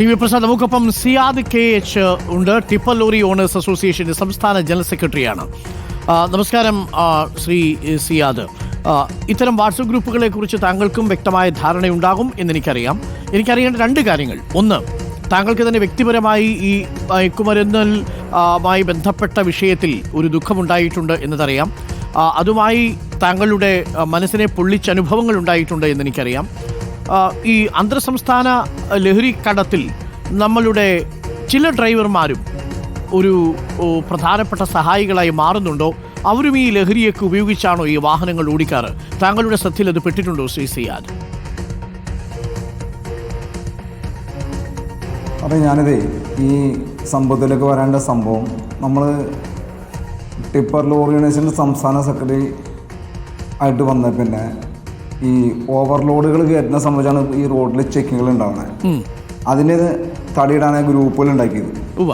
T V Prasad നമുക്കൊപ്പം Siyad K H ഉണ്ട്. Tipper lorry owners അസോസിയേഷന്റെ സംസ്ഥാന ജനറൽ സെക്രട്ടറിയാണ്. നമസ്കാരം ശ്രീ സിയാദ്. ഇത്തരം വാട്സപ്പ് ഗ്രൂപ്പുകളെ കുറിച്ച് താങ്കൾക്കും വ്യക്തമായ ധാരണയുണ്ടാകും എന്നെനിക്കറിയാം. എനിക്കറിയേണ്ട രണ്ട് കാര്യങ്ങൾ. ഒന്ന് താങ്കൾക്ക് തന്നെ വ്യക്തിപരമായി ഈ മയക്കുമരുന്നലുമായി ബന്ധപ്പെട്ട വിഷയത്തിൽ ഒരു ദുഃഖമുണ്ടായിട്ടുണ്ട് എന്നതറിയാം. അതുമായി താങ്കളുടെ മനസ്സിനെ പൊള്ളിച്ച അനുഭവങ്ങൾ ഉണ്ടായിട്ടുണ്ട് എന്നെനിക്കറിയാം. ഈ അന്തർ സംസ്ഥാന ലഹരി കടത്തിൽ നമ്മളുടെ ചില ഡ്രൈവർമാരും ഒരു പ്രധാനപ്പെട്ട സഹായികളായി മാറുന്നുണ്ടോ? അവരും ഈ ലഹരിയൊക്കെ ഉപയോഗിച്ചാണോ ഈ വാഹനങ്ങൾ ഓടിക്കാറ്? താങ്കളുടെ ശ്രദ്ധയിൽ അത് പെട്ടിട്ടുണ്ടോ ശ്രീ സിയാദ് അപ്പം ഞാനിതേ ഈ സംഭവത്തിലേക്ക് വരേണ്ട സംഭവം നമ്മൾ ടിപ്പർ ലോറിയനേഷന്റെ സംസ്ഥാന സെക്രട്ടറി ആയിട്ട് വന്ന പിന്നെ ഈ ഓവർലോഡുകൾ കയറ്റുന്ന സംബന്ധിച്ചാണ് ഈ റോഡിൽ ചെക്കിങ്ങുകൾ ഉണ്ടാവുന്നത് അതിനെ തടയിടാനാണ് ഗ്രൂപ്പുകൾ ഉണ്ടാക്കിയത്.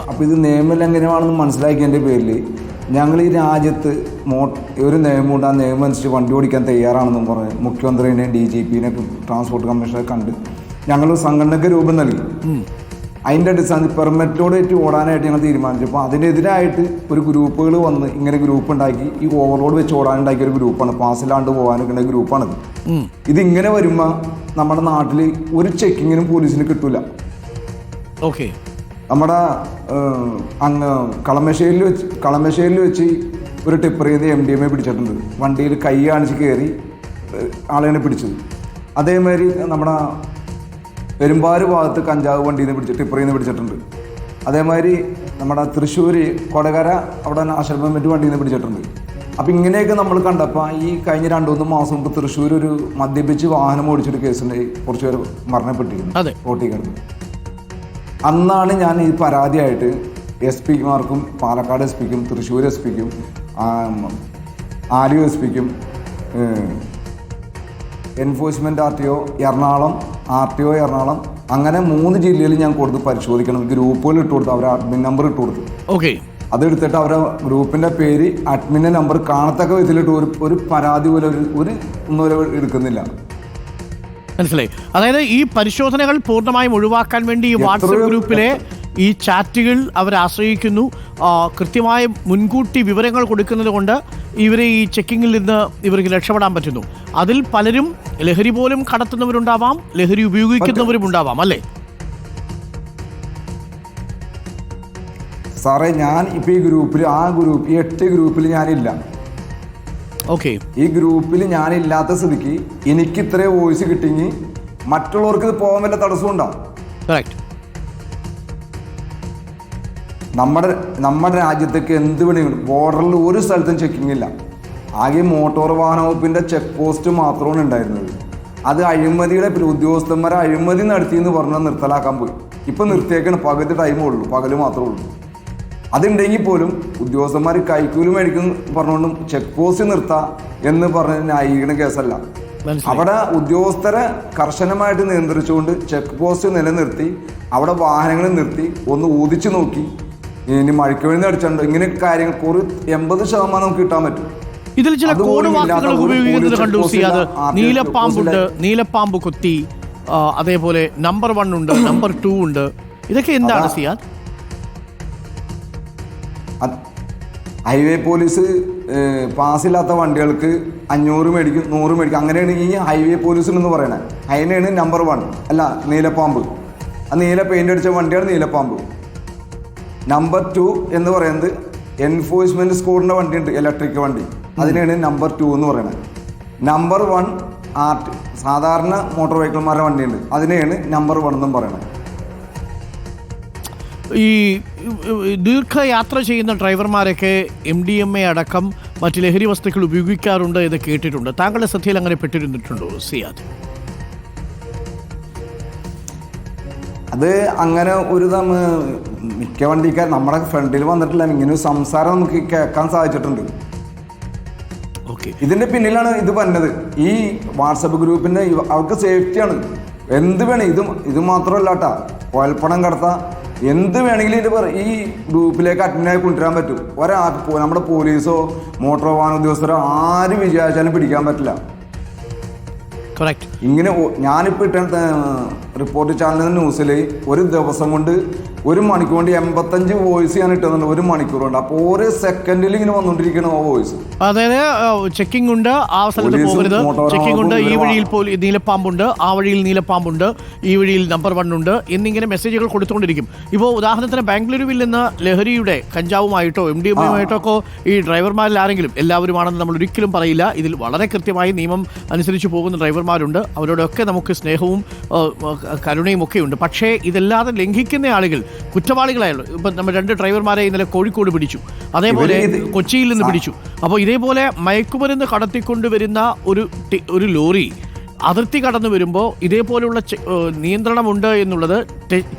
അപ്പോൾ ഇത് നിയമലംഘനമാണെന്ന് മനസ്സിലാക്കിയതിന്റെ പേരിൽ ഞങ്ങൾ ഈ രാജ്യത്ത് മോ ഒരു നിയമമുണ്ട് ആ നിയമം അനുസരിച്ച് വണ്ടി ഓടിക്കാൻ തയ്യാറാണെന്നും പറഞ്ഞ് മുഖ്യമന്ത്രിനെ ഡി ജി പിനെ ട്രാൻസ്പോർട്ട് കമ്മീഷണറെ കണ്ട് ഞങ്ങൾ സംഘടനയ്ക്ക് രൂപം നൽകി. അതിന്റെ അടിസ്ഥാനത്തിൽ പെർമിറ്റോടേറ്റ് ഓടാനായിട്ട് ഞങ്ങൾ തീരുമാനിച്ചു. അപ്പോൾ അതിനെതിരായിട്ട് ഒരു ഗ്രൂപ്പുകൾ വന്ന് ഇങ്ങനെ ഗ്രൂപ്പ് ഉണ്ടാക്കി ഈ ഓവർലോഡ് വെച്ച് ഓടാനുണ്ടാക്കിയ ഒരു ഗ്രൂപ്പാണ്. പാസിലാണ്ട് പോകാനൊക്കെ ഗ്രൂപ്പാണിത്. ഉം. ഇതിങ്ങനെ വരുമ്പോൾ നമ്മുടെ നാട്ടിൽ ഒരു ചെക്കിങ്ങിനും പോലീസിന് കിട്ടൂല. ഓക്കെ. നമ്മുടെ അങ്ങ് കളമശ്ശേരിയിൽ വെച്ച് കളമശ്ശേരിയിൽ വെച്ച് ഒരു ടിപ്പർ ചെയ്ത് എം ഡി എം എ പിടിച്ചിട്ടുണ്ട്. വണ്ടിയിൽ കൈ കാണിച്ച് കയറി ആളെയാണ് പിടിച്ചത്. അതേമാതിരി നമ്മുടെ പെരുമ്പാറ് ഭാഗത്ത് കഞ്ചാവ് വണ്ടിയിൽ നിന്ന് പിടിച്ച് ടിപ്പറിൽ നിന്ന് പിടിച്ചിട്ടുണ്ട്. അതേമാതിരി നമ്മുടെ തൃശ്ശൂർ കൊടകര അവിടെ നാഷണൽ പെർമിറ്റ് വണ്ടിയിൽ നിന്ന് പിടിച്ചിട്ടുണ്ട്. അപ്പം ഇങ്ങനെയൊക്കെ നമ്മൾ കണ്ടപ്പോൾ ഈ കഴിഞ്ഞ രണ്ടു മൂന്ന് മാസം മുമ്പ് തൃശ്ശൂർ ഒരു മദ്യപിച്ച് വാഹനം ഓടിച്ചൊരു കേസുണ്ടായി കുറച്ച് പേര് മരണപ്പെട്ടിരുന്നു. റോട്ടിൽ അന്നാണ് ഞാൻ ഈ പരാതിയായിട്ട് എസ് പിമാർക്കും പാലക്കാട് എസ് പിക്കും തൃശ്ശൂർ എസ് പിക്കും ആലു എസ് പിക്കും enforcement R T O Ernakulam R T O Ernakulam അങ്ങനെ മൂന്ന് ജില്ലയിൽ ഞാൻ കൊടുത്ത് പരിശോധിക്കണം. ഗ്രൂപ്പുകൾ ഇട്ട് കൊടുത്തു അവരെ അഡ്മിൻ നമ്പർ ഇട്ട് കൊടുത്തു. ഓക്കെ അതെടുത്തിട്ട് അവരെ ഗ്രൂപ്പിന്റെ പേര് അഡ്മിന്റെ നമ്പർ കാണത്തക്ക വിധത്തിലിട്ട് ഒരു ഒരു പരാതി പോലെ ഒരു ഒരു ഒന്നും എടുക്കുന്നില്ല. മനസ്സിലായി. അതായത് ഈ പരിശോധനകൾ പൂർണമായും ഒഴിവാക്കാൻ വേണ്ടി ഈ വാട്സപ്പ് ഗ്രൂപ്പിലെ ഈ ചാറ്റുകൾ അവരാശ്രയിക്കുന്നു കൃത്യമായ മുൻകൂട്ടി വിവരങ്ങൾ കൊടുക്കുന്നത് കൊണ്ട് ഇവരെ ഈ ചെക്കിങ്ങിൽ നിന്ന് ഇവർക്ക് രക്ഷപ്പെടാൻ പറ്റുന്നു. അതിൽ പലരും ലഹരി പോലും കടത്തുന്നവരുണ്ടാവാം ലഹരി ഉപയോഗിക്കുന്നവരും ഉണ്ടാവാം അല്ലേ? സാറേ ഞാൻ ഇപ്പൊ ഈ ഗ്രൂപ്പിൽ ആ ഗ്രൂപ്പ് ഈ എട്ട് ഗ്രൂപ്പിൽ ഞാനില്ല. ഓക്കെ. ഈ ഗ്രൂപ്പിൽ ഞാനില്ലാത്ത സ്ഥിതിക്ക് എനിക്ക് ഇത്രയും വോയിസ് കിട്ടിങ്ങി മറ്റുള്ളവർക്ക് ഇത് പോകാൻ വല്ല തടസ്സമുണ്ടോ കറക്റ്റ് നമ്മുടെ നമ്മുടെ രാജ്യത്തേക്ക് എന്ത് വേണമെങ്കിലും ബോർഡറിൽ ഒരു സ്ഥലത്തും ചെക്കിംഗ് ഇല്ല. ആകെ മോട്ടോർ വാഹന വകുപ്പിന്റെ ചെക്ക് പോസ്റ്റ് മാത്രമാണ് ഉണ്ടായിരുന്നത്. അത് അഴിമതിയുടെ ഉദ്യോഗസ്ഥന്മാരെ അഴിമതി നടത്തി എന്ന് പറഞ്ഞാൽ നിർത്തലാക്കാൻ പോയി. ഇപ്പം നിർത്തിയേക്കാണ്. പകുതി ടൈമേ ഉള്ളൂ. പകൽ മാത്രമേ ഉള്ളൂ. അതുണ്ടെങ്കിൽ പോലും ഉദ്യോഗസ്ഥന്മാർ കൈക്കൂലി മേടിക്കും പറഞ്ഞുകൊണ്ടും ചെക്ക് പോസ്റ്റ് നിർത്താം എന്ന് പറഞ്ഞ ന്യായീകരണ കേസല്ല. അവിടെ ഉദ്യോഗസ്ഥരെ കർശനമായിട്ട് നിയന്ത്രിച്ചുകൊണ്ട് ചെക്ക് പോസ്റ്റ് നിലനിർത്തി അവിടെ വാഹനങ്ങൾ നിർത്തി ഒന്ന് ഊതിച്ചു നോക്കി ഇനി മഴയ്ക്ക് വേണ്ടി അടിച്ചിട്ടുണ്ട്. ഇങ്ങനെ കാര്യങ്ങൾ കുറി എൺപത് ശതമാനം നമുക്ക് കിട്ടാൻ പറ്റും. ഇതിൽ ചില കോഡ് വാക്കുകൾ ഉപയോഗിക്കുന്നത് കണ്ടു സിയാദ് നീലപ്പാമ്പുണ്ട് നീലപ്പാമ്പ് കൊത്തി അതേപോലെ നമ്പർ വൺ ഉണ്ട് നമ്പർ ടു ഉണ്ട്. ഇതൊക്കെ എന്താണ്. സിയാദ്? ഹൈവേ പോലീസ് പാസ് പാസ്സില്ലാത്ത വണ്ടികൾക്ക് അഞ്ഞൂറ് മേടിക്കും നൂറ് മേടിക്കും. അങ്ങനെയാണ് ഈ ഹൈവേ എന്ന് പറയണത് അതിനാണ് നമ്പർ വൺ അല്ല നീലപ്പാമ്പ് ആ നീല പെയിന്റ് അടിച്ച വണ്ടിയാണ് നീലപ്പാമ്പ് നമ്പർ ടു എന്ന് പറയുന്നത് എൻഫോഴ്സ്മെന്റ് സ്ക്വാഡിന്റെ വണ്ടിയുണ്ട് ഇലക്ട്രിക് വണ്ടി. അതിനാണ് നമ്പർ ടു എന്ന് പറയുന്നത്. നമ്പർ വൺ ആർട്ട് സാധാരണ മോട്ടോർ വെഹിക്കിൾമാരുടെ വണ്ടിയുണ്ട്. അതിനെയാണ് നമ്പർ വൺ എന്നും പറയുന്നത്. ഈ ദീർഘയാത്ര ചെയ്യുന്ന ഡ്രൈവർമാരൊക്കെ എം ഡി എം എ അടക്കം മറ്റ് ലഹരി വസ്തുക്കൾ ഉപയോഗിക്കാറുണ്ട് എന്ന് കേട്ടിട്ടുണ്ട്. താങ്കളുടെ ശ്രദ്ധയിൽ അങ്ങനെ പെട്ടിരുന്നിട്ടുണ്ടോ സിയാദ്? അത് അങ്ങനെ ഒരു തമ്മ മിക്ക വണ്ടിക്കാർ നമ്മുടെ ഫ്രണ്ടിൽ വന്നിട്ടില്ല. ഇങ്ങനെ ഒരു സംസാരം നമുക്ക് കേൾക്കാൻ സാധിച്ചിട്ടുണ്ട്. ഓക്കെ. ഇതിന്റെ പിന്നിലാണ് ഇത് പറഞ്ഞത് ഈ വാട്സപ്പ് ഗ്രൂപ്പിന്റെ അവർക്ക് സേഫ്റ്റിയാണ്. എന്ത് വേണം ഇത് ഇത് മാത്രമല്ല കേട്ടാ കോയൽപ്പണം കടത്താം. എന്ത് വേണമെങ്കിലും ഇത് ഈ ഗ്രൂപ്പിലേക്ക് അറ്റൻഡായി കൊണ്ടുവരാൻ പറ്റും. ഒരാ നമ്മുടെ പോലീസോ മോട്ടോർ വാഹന ഉദ്യോഗസ്ഥരോ ആരും വിചാരിച്ചാലും പിടിക്കാൻ പറ്റില്ല. കറക്റ്റ് ഇങ്ങനെ ഞാനിപ്പോൾ ഇട്ട റിപ്പോർട്ട് ചാനലിന്റെ ന്യൂസിൽ ഒരു ദിവസം കൊണ്ട് ഒരു മണിക്കൂർ കൊണ്ട് എൺപത്തഞ്ച് വോയിസ് ഞാൻ ഇട്ടുന്നുണ്ട് ഒരു മണിക്കൂർ കൊണ്ട്. അപ്പോൾ ഓരോ സെക്കൻഡിൽ ഇങ്ങനെ വന്നുകൊണ്ടിരിക്കണം ആ വോയിസ് അതായത് ചെക്കിംഗ് ഉണ്ട്. ആ സ്ഥലത്ത് പോകരുത്. ചെക്കിംഗ് ഉണ്ട്. ഈ വഴിയിൽ പോലീ നീലപ്പാമ്പുണ്ട് ആ വഴിയിൽ നീലപ്പാമ്പുണ്ട് ഈ വഴിയിൽ നമ്പർ വൺ ഉണ്ട്. എന്നിങ്ങനെ മെസ്സേജുകൾ കൊടുത്തുകൊണ്ടിരിക്കും. ഇപ്പോൾ ഉദാഹരണത്തിന് ബാംഗ്ലൂരുവിൽ നിന്ന് ലഹരിയുടെ കഞ്ചാവുമായിട്ടോ എം ഡി എമ്മുമായിട്ടോ ഒക്കെ ഈ ഡ്രൈവർമാരിൽ ആരെങ്കിലും എല്ലാവരുമാണെന്ന് നമ്മൾ ഒരിക്കലും പറയില്ല. ഇതിൽ വളരെ കൃത്യമായി നിയമം അനുസരിച്ച് പോകുന്ന ഡ്രൈവർമാരുണ്ട് അവരോടൊക്കെ നമുക്ക് സ്നേഹവും കരുണയും ഒക്കെ ഉണ്ട്. പക്ഷേ ഇതല്ലാതെ ലംഘിക്കുന്ന ആളുകൾ കുറ്റവാളികളായുള്ളൂ. ഇപ്പം നമ്മൾ രണ്ട് ഡ്രൈവർമാരെ ഇന്നലെ കോഴിക്കോട് പിടിച്ചു. അതേപോലെ കൊച്ചിയിൽ നിന്ന് പിടിച്ചു. അപ്പോൾ ഇതേപോലെ മയക്കുമരുന്ന് കടത്തിക്കൊണ്ടുവരുന്ന ഒരു ഒരു ലോറി അതിർത്തി കടന്നു വരുമ്പോൾ ഇതേപോലുള്ള നിയന്ത്രണമുണ്ട് എന്നുള്ളത്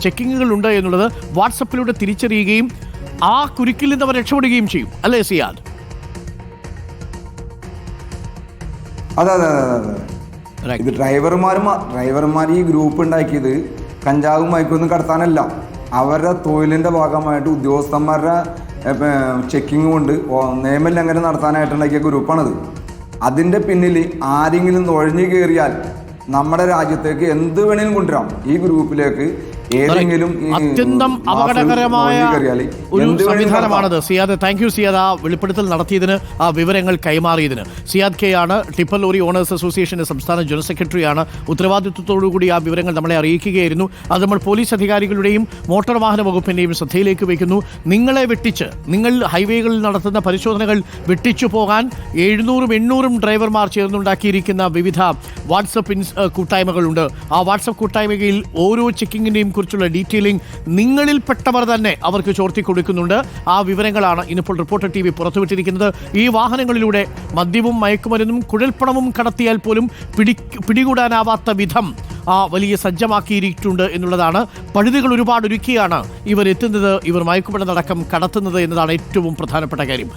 ചെക്കിങ്ങുകൾ ഉണ്ട് എന്നുള്ളത് വാട്സപ്പിലൂടെ തിരിച്ചറിയുകയും ആ കുരുക്കിൽ നിന്ന് അവർ രക്ഷപ്പെടുകയും ചെയ്യും. അല്ലേ സിയാദ്? അതെ അതെ അതെ അതെ. ഇത് ഡ്രൈവർമാരും ഡ്രൈവർമാർ ഈ ഗ്രൂപ്പ് ഉണ്ടാക്കിയത് കഞ്ചാവും മയക്കൊന്നും കടത്താനല്ല. അവരുടെ തൊഴിലിന്റെ ഭാഗമായിട്ട് ഉദ്യോഗസ്ഥന്മാരുടെ ചെക്കിങ് കൊണ്ട് നിയമലംഘനം നടത്താനായിട്ടുണ്ടാക്കിയ ഗ്രൂപ്പാണത് അതിന്റെ പിന്നിൽ ആരെങ്കിലും നുഴഞ്ഞു കയറിയാൽ നമ്മുടെ രാജ്യത്തേക്ക് എന്ത് വേണേലും കൊണ്ടുവരാം. ഈ ഗ്രൂപ്പിലേക്ക് ഏതെങ്കിലും അത്യന്തം അപകടകരമായ ഒരു സംവിധാനമാണത്. Siyad thank you Siyad. ആ വെളിപ്പെടുത്തൽ നടത്തിയതിന് ആ വിവരങ്ങൾ കൈമാറിയതിന്. സിയാദ് കെ ആണ് ടിപ്പർ ലോറി ഓണേഴ്സ് അസോസിയേഷന്റെ സംസ്ഥാന ജനറൽ സെക്രട്ടറിയാണ് ഉത്തരവാദിത്വത്തോടുകൂടി ആ വിവരങ്ങൾ നമ്മളെ അറിയിക്കുകയായിരുന്നു. അത് നമ്മൾ പോലീസ് അധികാരികളുടെയും മോട്ടോർ വാഹന വകുപ്പിന്റെയും ശ്രദ്ധയിലേക്ക് വയ്ക്കുന്നു. നിങ്ങളെ വെട്ടിച്ച് നിങ്ങൾ ഹൈവേകളിൽ നടത്തുന്ന പരിശോധനകൾ വെട്ടിച്ചു പോകാൻ എഴുന്നൂറും എണ്ണൂറും ഡ്രൈവർമാർ ചേർന്നുണ്ടാക്കിയിരിക്കുന്ന വിവിധ വാട്സപ്പ് കൂട്ടായ്മകളുണ്ട്. ആ വാട്സപ്പ് കൂട്ടായ്മയിൽ ഓരോ ചെക്കിങ്ങിനെയും കുറിച്ചുള്ള ഡീറ്റെയിലിംഗ് നിങ്ങളിൽപ്പെട്ടവർ തന്നെ അവർക്ക് ചോർത്തി കൊടുക്കുന്നുണ്ട്. ആ വിവരങ്ങളാണ് ഇന്നിപ്പോൾ റിപ്പോർട്ടർ ടി വി പുറത്തുവിട്ടിരിക്കുന്നത്. ഈ വാഹനങ്ങളിലൂടെ മദ്യവും മയക്കുമരുന്നും കുഴൽപ്പണവും കടത്തിയാൽ പോലും പിടി പിടികൂടാനാവാത്ത വിധം ആ വലിയ സജ്ജമാക്കിയിരിക്കുന്നുണ്ട് എന്നുള്ളതാണ്. പഴുതുകൾ ഒരുപാട് ഒരുക്കിയാണ് ഇവർ എത്തുന്നത് ഇവർ മയക്കുമരുന്നടക്കം കടത്തുന്നത് എന്നതാണ് ഏറ്റവും പ്രധാനപ്പെട്ട കാര്യം.